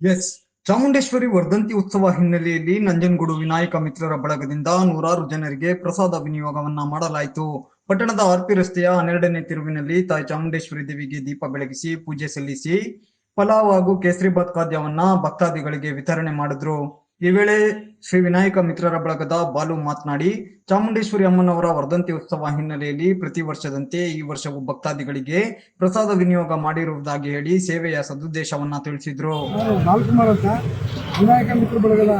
S Chamundeshwari ವರ್ಧಂತಿ ಉತ್ಸವ ಹಿನ್ನೆಲೆಯಲ್ಲಿ ನಂಜನಗೂಡು ವಿನಾಯಕ ಮಿತ್ರರ ಬಳಗದಿಂದ ನೂರಾರು ಜನರಿಗೆ ಪ್ರಸಾದ ವಿನಿಯೋಗವನ್ನ ಮಾಡಲಾಯಿತು. ಪಟ್ಟಣದ ಆರ್ಪಿ ರಸ್ತೆಯ ಹನ್ನೆರಡನೇ ತಿರುವಿನಲ್ಲಿ ತಾಯಿ ಚಾಮುಂಡೇಶ್ವರಿ ದೇವಿಗೆ ದೀಪ ಬೆಳಗಿಸಿ ಪೂಜೆ ಸಲ್ಲಿಸಿ ಪಲಾವ್ ಹಾಗೂ ಕೇಸರಿಬಾತ್ ಖಾದ್ಯವನ್ನ ಭಕ್ತಾದಿಗಳಿಗೆ ವಿತರಣೆ ಮಾಡಿದ್ರು. ಈ ವೇಳೆ ಶ್ರೀ ವಿನಾಯಕ ಮಿತ್ರರ ಬಳಗದ ಬಾಲು ಮಾತನಾಡಿ, ಚಾಮುಂಡೇಶ್ವರಿ ಅಮ್ಮನವರ ವರ್ಧಂತಿ ಉತ್ಸವ ಹಿನ್ನೆಲೆಯಲ್ಲಿ ಪ್ರತಿ ವರ್ಷದಂತೆ ಈ ವರ್ಷವೂ ಭಕ್ತಾದಿಗಳಿಗೆ ಪ್ರಸಾದ ವಿನಿಯೋಗ ಮಾಡಿರುವುದಾಗಿ ಹೇಳಿ ಸೇವೆಯ ಸದುದ್ದೇಶವನ್ನ ತಿಳಿಸಿದ್ರು. ಅಂತ ವಿನಾಯಕ ಮಿತ್ರ ಬಳಗದ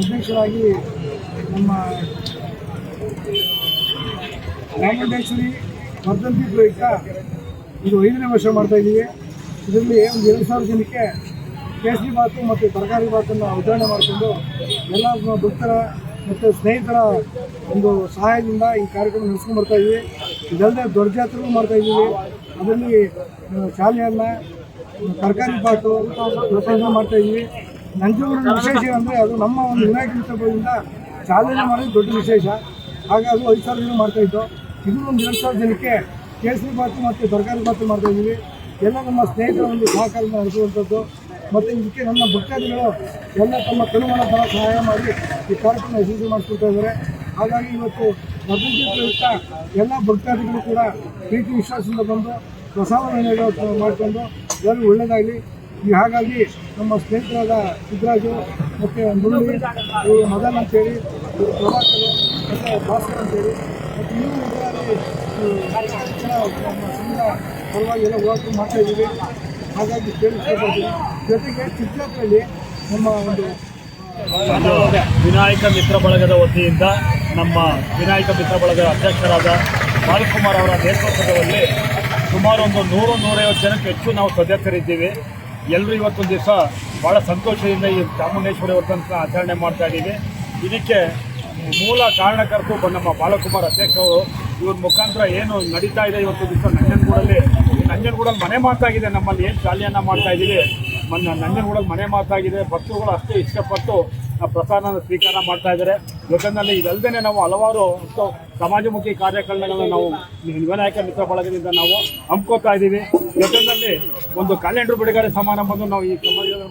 ಅಧ್ಯಕ್ಷರಾಗಿ ನಮ್ಮ ಚಾಮುಂಡೇಶ್ವರಿ ವರ್ಧಂತಿ ಪ್ರಯುಕ್ತ ಇದು ಐದನೇ ವರ್ಷ ಮಾಡ್ತಾ ಇದ್ದೀವಿ. ಇದರಲ್ಲಿ ಒಂದು ಎರಡು ಸಾವಿರ ಜನಕ್ಕೆ ಕೇಸರಿ ಬಾತು ಮತ್ತು ತರಕಾರಿ ಭಾತನ್ನು ವಿತರಣೆ ಮಾಡಿಕೊಂಡು ಎಲ್ಲ ಭಕ್ತರ ಮತ್ತು ಸ್ನೇಹಿತರ ಒಂದು ಸಹಾಯದಿಂದ ಈ ಕಾರ್ಯಕ್ರಮ ನಡೆಸ್ಕೊಂಡು ಬರ್ತಾ ಇದ್ದೀವಿ. ಇದಲ್ಲದೆ ದೊಡ್ಡ ಜಾತ್ರೆಗಳು ಮಾಡ್ತಾ ಇದ್ದೀವಿ. ಅದರಲ್ಲಿ ಶಾಲೆಯನ್ನು, ತರಕಾರಿ ಪಾಟು ಪ್ರಸಾದ ಮಾಡ್ತಾ ಇದ್ವಿ ನಂಜೂರಿನ ವಿಶೇಷ ಅಂದರೆ ಅದು ನಮ್ಮ ಒಂದು ವಿನಾಯಕ ಮಿತ್ರದಿಂದ ಚಾಲನೆ ಮಾಡೋದು ದೊಡ್ಡ ವಿಶೇಷ. ಹಾಗಾಗಿ ಅದು ಐದು ಸಾವಿರ ಜನ ಮಾಡ್ತಾ ಇತ್ತು ಇದು ಒಂದು ಎರಡು ಸಾವಿರ ಜನಕ್ಕೆ ಕೇಸರಿ ಬಾತು ಮತ್ತು ತರಕಾರಿ ಬಾತು ಮಾಡ್ತಾ ಇದ್ದೀವಿ. ಎಲ್ಲ ನಮ್ಮ ಸ್ನೇಹಿತರ ಒಂದು ಸಹಕಾರ ನಡೆಸುವಂಥದ್ದು. ಮತ್ತು ಇದಕ್ಕೆ ನಮ್ಮ ಭಕ್ತಾದಿಗಳು ಎಲ್ಲ ತಮ್ಮ ಕನುಮನ ಪರ ಸಹಾಯ ಮಾಡಿ ಈ ಕಾರ್ಯಕ್ರಮ ಯಶಸ್ವಿ ಮಾಡಿಸ್ಕೊಳ್ತಾ ಇದ್ದಾರೆ. ಹಾಗಾಗಿ ಇವತ್ತು ಅಭಿವೃದ್ಧಿ ಪ್ರಯುಕ್ತ ಎಲ್ಲ ಭಕ್ತಾದಿಗಳು ಕೂಡ ಪ್ರೀತಿ ವಿಶ್ವಾಸದಿಂದ ಬಂದು ಪ್ರಸಾದವನ್ನು ಮಾಡಿಕೊಂಡು ಎಲ್ಲರಿಗೂ ಒಳ್ಳೆಯದಾಗಲಿ ಈ ಹಾಗಾಗಿ ನಮ್ಮ ಸ್ನೇಹಿತರಾದ ಸಿದ್ದರಾಜು ಮತ್ತು ಮುರಳಿ ಇವರು ಮದನ್ ಅಂತೇಳಿ ಇವರು ಪ್ರಭಾಕರ್ ಮತ್ತು ಭಾಸ್ಕರ್ ಅಂತೇಳಿ, ಮತ್ತು ಇನ್ನೂ ಇದರಲ್ಲಿ ನಮ್ಮ ಸಂಘ ಪರವಾಗಿ ಎಲ್ಲ ಹೋರಾಟ ಮಾಡ್ತಾ ಇದ್ದೀವಿ. ಹಾಗಾಗಿ ಕೇಳಿಸ್ಕೊಳ್ತೀನಿ ಜೊತೆಗೆ ನಮ್ಮ ಒಂದು ವಿನಾಯಕ ಮಿತ್ರ ಬಳಗದ ವತಿಯಿಂದ ನಮ್ಮ ವಿನಾಯಕ ಮಿತ್ರ ಬಳಗದ ಅಧ್ಯಕ್ಷರಾದ ಬಾಲಕುಮಾರ್ ಅವರ ನೇತೃತ್ವದಲ್ಲಿ ಸುಮಾರು ಒಂದು ನೂರು, ನೂರೈವತ್ತು ಜನಕ್ಕೆ ಹೆಚ್ಚು ನಾವು ಸದಸ್ಯರಿದ್ದೀವಿ. ಎಲ್ಲರೂ ಇವತ್ತೊಂದು ದಿವಸ ಭಾಳ ಸಂತೋಷದಿಂದ ಈ ಚಾಮುಂಡೇಶ್ವರಿ ವರ್ಧಂತ ಆಚರಣೆ ಮಾಡ್ತಾ ಇದ್ದೀವಿ. ಇದಕ್ಕೆ ಮೂಲ ಕಾರಣಕರ್ತರು ಬ- ನಮ್ಮ ಬಾಲಕುಮಾರ್ ಅಧ್ಯಕ್ಷರು ಇವ್ರ ಮುಖಾಂತರ ಏನು ನಡೀತಾ ಇದೆ ಇವತ್ತು ದಿವಸ ನಂಜನಗೂಡಲ್ಲಿ. ನಂಜನಗೂಡಲ್ಲಿ ಮನೆ ಮಾತಾಗಿದೆ. ನಮ್ಮಲ್ಲಿ ಏನು ಶಾಲೆಯನ್ನು ಮಾಡ್ತಾ ಇದ್ದೀವಿ. ಮೊನ್ನೆ ನಂಜನಗೂಡಲ್ಲಿ ಮನೆ ಮಾತಾಗಿದೆ. ಭಕ್ತರುಗಳು ಅಷ್ಟೇ ಇಷ್ಟಪಟ್ಟು ಆ ಪ್ರಸಾದನ ಸ್ವೀಕಾರ ಮಾಡ್ತಾ ಇದ್ದಾರೆ. ಜೊತೆಯಲ್ಲಿ ಇದಲ್ಲದೆ ನಾವು ಹಲವಾರು ಸಮಾಜಮುಖಿ ಕಾರ್ಯಕ್ರಮಗಳನ್ನು ನಾವು ವಿನಾಯಕ ಮಿತ್ರ ಬಳಗದಿಂದ ನಾವು ಹಮ್ಕೋತಾ ಇದ್ದೀವಿ. ಜೊತೆಯಲ್ಲಿ ಒಂದು ಕ್ಯಾಲೆಂಡರ್ ಬಿಡುಗಡೆ ಸಮಾರಂಭವನ್ನು ನಾವು ಈ ಸಮಾಜದ